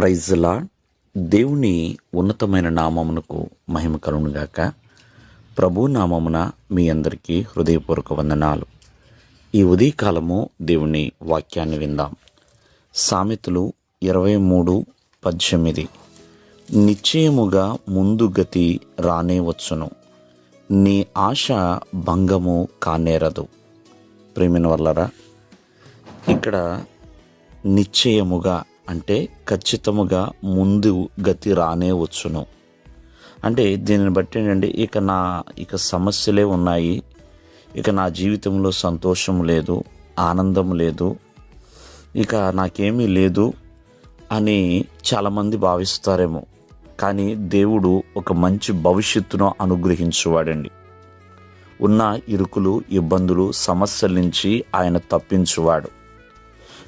ప్రైజ్లా దేవుని ఉన్నతమైన నామమునకు మహిమ కలుగునుగాక. ప్రభు నామమున మీ అందరికీ హృదయపూర్వక వందనాలు. ఈ ఉదయకాలము దేవుని వాక్యాన్ని విందాం. సామెతలు ఇరవై మూడు పద్దెనిమిది. నిశ్చయముగా ముందు గతి రానే వచ్చును. నీ ఆశ భంగము కానేరదు. ప్రేమిన వల్లరా ఇక్కడ నిశ్చయముగా అంటే ఖచ్చితముగా ముందు గతి రానే వచ్చును. అంటే దీనిని బట్టి ఏంటంటే ఇక నా ఇక సమస్యలే ఉన్నాయి. ఇక నా జీవితంలో సంతోషం లేదు ఆనందం లేదు ఇక నాకేమీ లేదు అని చాలామంది భావిస్తారేమో. కానీ దేవుడు ఒక మంచి భవిష్యత్తును అనుగ్రహించువాడండి. ఉన్న ఇరుకులు ఇబ్బందులు సమస్యల నుంచి ఆయన తప్పించువాడు.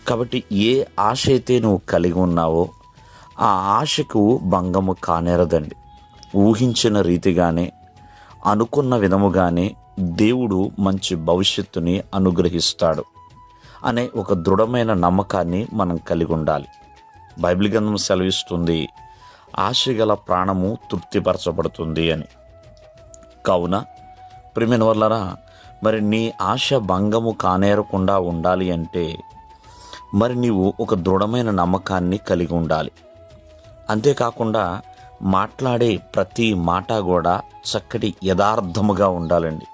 కాబట్టి ఏ ఆశ అయితే నువ్వు కలిగి ఉన్నావో ఆ ఆశకు భంగము కానేరదండి. ఊహించిన రీతిగానే అనుకున్న విధముగానే దేవుడు మంచి భవిష్యత్తుని అనుగ్రహిస్తాడు అనే ఒక దృఢమైన నమ్మకాన్ని మనం కలిగి ఉండాలి. బైబిల్ గ్రంథం సెలవిస్తుంది ఆశ గల ప్రాణము తృప్తిపరచబడుతుంది అని. కావున ప్రిమిన వల్లరా మరి నీ ఆశ భంగము కానేరకుండా ఉండాలి అంటే మరి నీవు ఒక దృఢమైన నమ్మకాన్ని కలిగి ఉండాలి. అంతేకాకుండా మాట్లాడే ప్రతి మాట కూడా చక్కటి యథార్థముగా ఉండాలండి.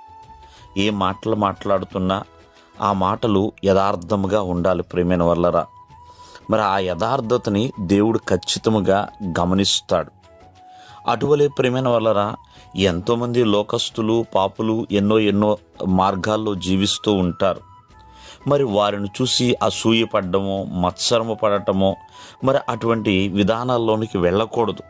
ఏ మాటలు మాట్లాడుతున్నా ఆ మాటలు యథార్థముగా ఉండాలి ప్రేమైన వల్లరా. మరి ఆ యథార్థతని దేవుడు ఖచ్చితముగా గమనిస్తాడు. అటువలే ప్రేమైన వల్లరా ఎంతోమంది లోకస్తులు పాపులు ఎన్నో ఎన్నో మార్గాల్లో జీవిస్తూ ఉంటారు. మరి వారిని చూసి అసూయపడ్డము మత్సరము పడటము మరి అటువంటి విధానాల్లోనికి వెళ్ళకూడదు.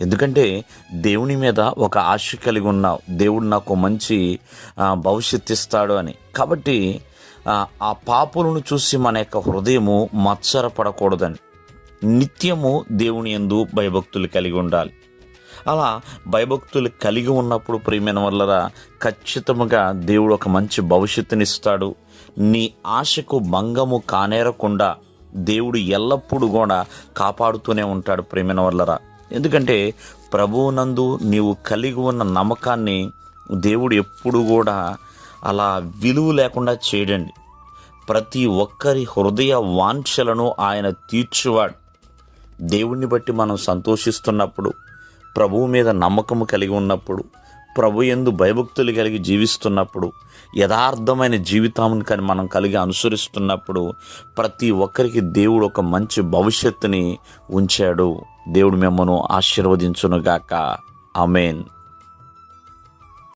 ఎందుకంటే దేవుని మీద ఒక ఆశ కలిగి ఉన్నావు దేవుడు నాకు మంచి భవిష్యత్తు ఇస్తాడు అని. కాబట్టి ఆ, పాపులను చూసి మన యొక్క హృదయము మత్సరపడకూడదని. నిత్యము దేవుని ఎందు భయభక్తులు కలిగి ఉండాలి. అలా భయభక్తులు కలిగి ఉన్నప్పుడు ప్రియమైన వల్ల ఖచ్చితముగా దేవుడు ఒక మంచి భవిష్యత్తునిస్తాడు. నీ ఆశకు భంగము కానేరకుండా దేవుడు ఎల్లప్పుడూ కూడా కాపాడుతూనే ఉంటాడు ప్రేమైన వల్లరా ఎందుకంటే ప్రభువునందు నీవు కలిగి ఉన్న నమ్మకాన్ని దేవుడు ఎప్పుడు కూడా అలా విలువ లేకుండా చేయడండి. ప్రతి ఒక్కరి హృదయ వాంఛలను ఆయన తీర్చువాడు. దేవుణ్ణి బట్టి మనం సంతోషిస్తున్నప్పుడు ప్రభువు మీద నమ్మకము కలిగి ఉన్నప్పుడు ప్రభు ఎందు భయభక్తులు కలిగి జీవిస్తున్నప్పుడు యథార్థమైన జీవితాన్ని కానీ మనం కలిగి అనుసరిస్తున్నప్పుడు ప్రతి ఒక్కరికి దేవుడు ఒక మంచి భవిష్యత్తుని ఉంచాడు. దేవుడు మిమ్మను ఆశీర్వదించునుగాక. అమేన్